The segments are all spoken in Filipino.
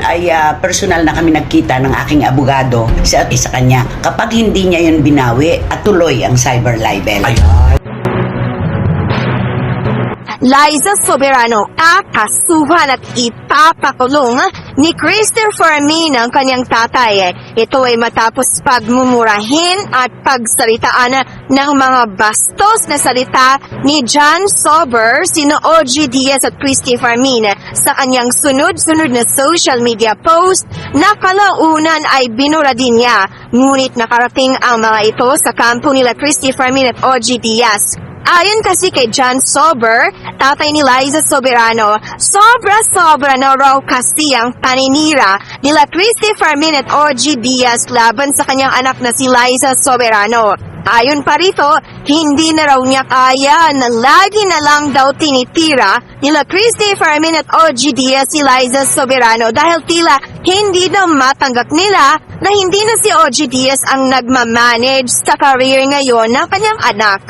ay ah, personal na kami nagkita ng aking abogado sa, sa kanya kapag hindi niya yun binawi at tuloy ang cyber libel. Liza Soberano kakasuhan at ipapakulong ni Christopher Min ang kanyang tatay. Ito ay matapos pagmumurahin at pagsalitaan ng mga bastos na salita ni John Sober, sino OG Diaz at Christopher Min sa kanyang sunod-sunod na social media post na kalaunan ay binura din niya. Ngunit nakarating ang mga ito sa kampo nila Christopher Min at OG Diaz. Ayon kasi kay John Sober, tatay ni Liza Soberano, sobra-sobra na raw kasi ang paninira nila Christy Fermin at OG Diaz laban sa kanyang anak na si Liza Soberano. Ayon pa rito, hindi na raw niya kaya na lagi na lang daw tinitira nila Christy Fermin at OG Diaz si Liza Soberano dahil tila hindi na matanggap nila na hindi na si OG Diaz ang nagmamanage sa career ngayon ng kanyang anak.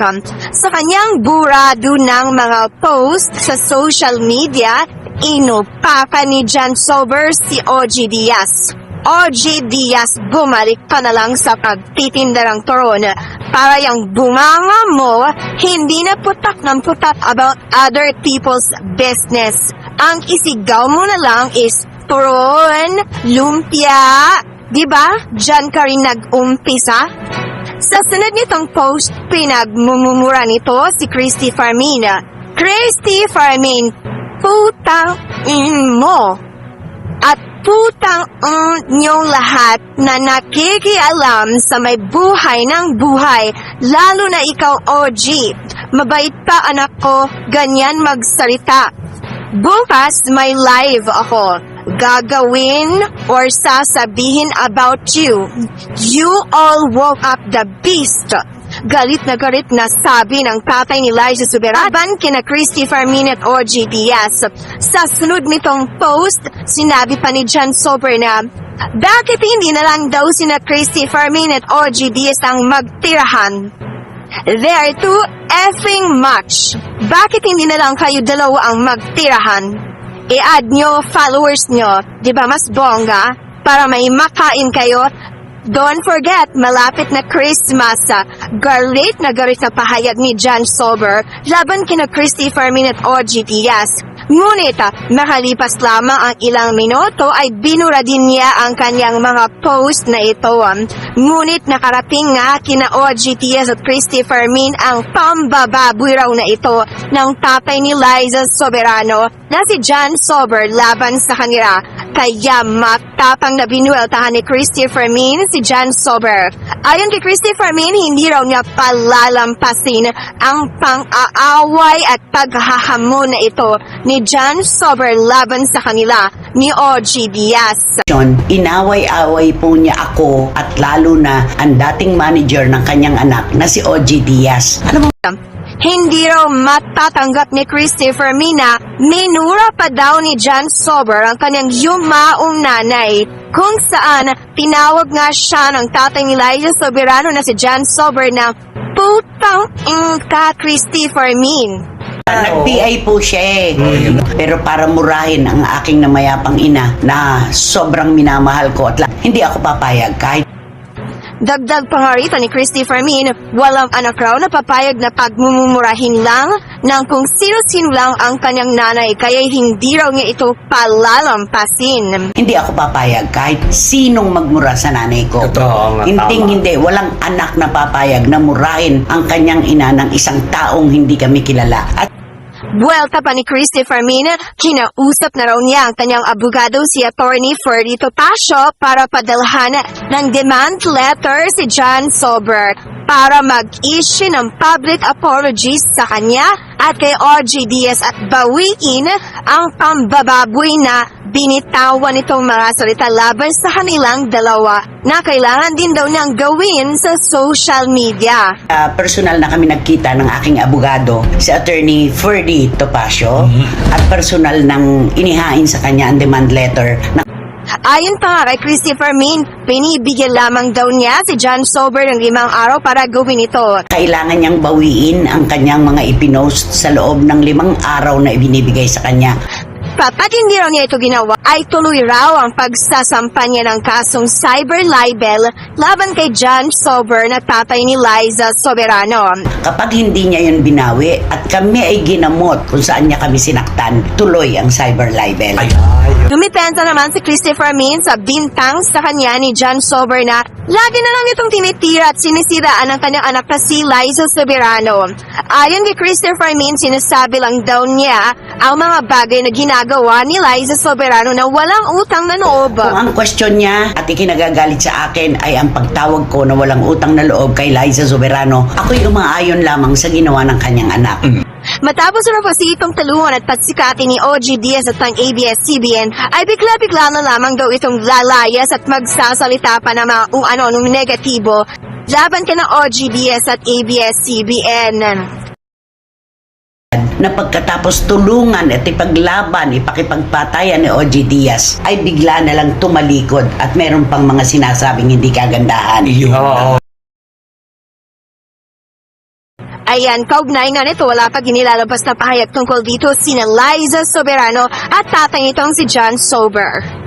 Sa kanyang burado ng mga post sa social media, inupapa ni John Sober si OG Diaz. OG Diaz, bumalik ka na lang sa pagtitinda ng turon para yung bunganga mo hindi na putak ng putak about other people's business. Ang isigaw mo na lang is turon, lumpia, di ba? Diyan ka rin nag-umpisa? Sa sunod nitong post, pinagmumura nito si Christy Farmina. Christy Farmin, putang in mo. Putang mm, niyong lahat na nakikialam sa may buhay ng buhay, lalo na ikaw OG. Mabait pa anak ko, ganyan magsalita. Bukas may live ako. Gagawin or sasabihin about you. You all woke up the beast. Galit na galit na sabi ng tatay ni Liza Suberaban kina Christy Farmin at OG Diaz. Sa sunod nitong post, sinabi pa ni John Sober na bakit hindi na lang daw sina Christy Farmin at OG Diaz ang magtirahan? They're too effing much. Bakit hindi na lang kayo dalawa ang magtirahan? I-add nyo followers nyo, di ba mas bongga? Para may makain kayo. Don't forget, malapit na Christmas. ah. Galit na galit na pahayag ni John Sober laban kina Christy Fermin at OG. Ngunit, ah, makalipas lamang ang ilang minuto ay binura din niya ang kanyang mga post na ito. ah. Ngunit nakarating nga kina OG at Christy Fermin ang pambababoy raw na ito ng tatay ni Liza Soberano na si John Sober laban sa kanila. Kaya matapang na binueltahan ni Christy Fermin si John Sober. Ayon kay Christy Fermin, hindi raw niya palalampasin ang pang-aaway at paghahamon na ito ni John Sober laban sa kanila ni OG Diaz. Inaway-away po niya ako at lalo na ang dating manager ng kanyang anak na si OG Diaz. Alam mo, Hindi raw matatanggap ni Christopher Mina, minura pa daw ni John Sober ang kanyang yumaong nanay, kung saan tinawag nga siya ng tatay ni Liza Soberano na si John Sober na putang ka Christopher Min. nag-PI po siya eh. Pero para murahin ang aking namayapang ina na sobrang minamahal ko at hindi ako papayag kahit Dagdag pa nga rito ni Christy Fermin, walang anak raw na papayag na pagmumurahin lang ng kung sino-sino lang ang kanyang nanay kaya hindi raw niya ito palalampasin. hindi ako papayag kahit sinong magmura sa nanay ko. Totoo nga, Hindi, tama. hindi. Walang anak na papayag na murahin ang kanyang ina ng isang taong hindi kami kilala. At Buwelta pa ni Christy Fermin, kinausap na raw niya ang kanyang abogado si Attorney Ferdy Topacio para padalhan ng demand letter si John Sober para mag-issue ng public apologies sa kanya at kay RG Diaz at bawiin ang pambababoy na binitawan nitong mga salita laban sa kanilang dalawa. Na kailangan din daw niyang gawin sa social media. ah, personal na kami nagkita ng aking abogado, si attorney Ferdy Topacio, at personal nang inihain sa kanya ang demand letter na Ayon pa nga kay Christopher Min, pinibigyan lamang daw niya si John Sober ng limang araw para gawin ito. kailangan niyang bawiin ang kanyang mga ipinost sa loob ng limang araw na ibinibigay sa kanya. Papat hindi raw niya ito ginawa, ay tuloy raw ang pagsasampa niya ng kasong cyber libel laban kay John Sober na tatay ni Liza Soberano. Kapag hindi niya yun binawi at kami ay ginamot kung saan niya kami sinaktan, tuloy ang cyber libel. Dumipensa naman si Christopher Min sa bintang sa kanya ni John Sober na lagi na lang itong tinitira at sinisiraan ng kanyang anak na si Liza Soberano. Ayon kay Christopher Min, sinasabi lang daw niya ang mga bagay na ginagawa ni Liza Soberano na walang utang na loob. Kung ang question niya at ikinagagalit sa akin ay ang pagtawag ko na walang utang na loob kay Liza Soberano, ako'y umaayon lamang sa ginawa ng kanyang anak. Matapos na po si itong talungan at patsikati ni OG Diaz at ng ABS-CBN, ay bigla-bigla na lamang daw itong lalayas at magsasalita pa na mga ano nung negatibo laban ka ng OG Diaz at ABS-CBN. Na pagkatapos tulungan at ipaglaban, ipakipagpatayan ni OG Diaz, ay bigla na lang tumalikod at meron pang mga sinasabing hindi kagandahan. Oo. Ayan, kaugnay nga nito, wala pa ginilalabas na pahayag tungkol dito sina Liza Soberano at tatay nitong si John Sober.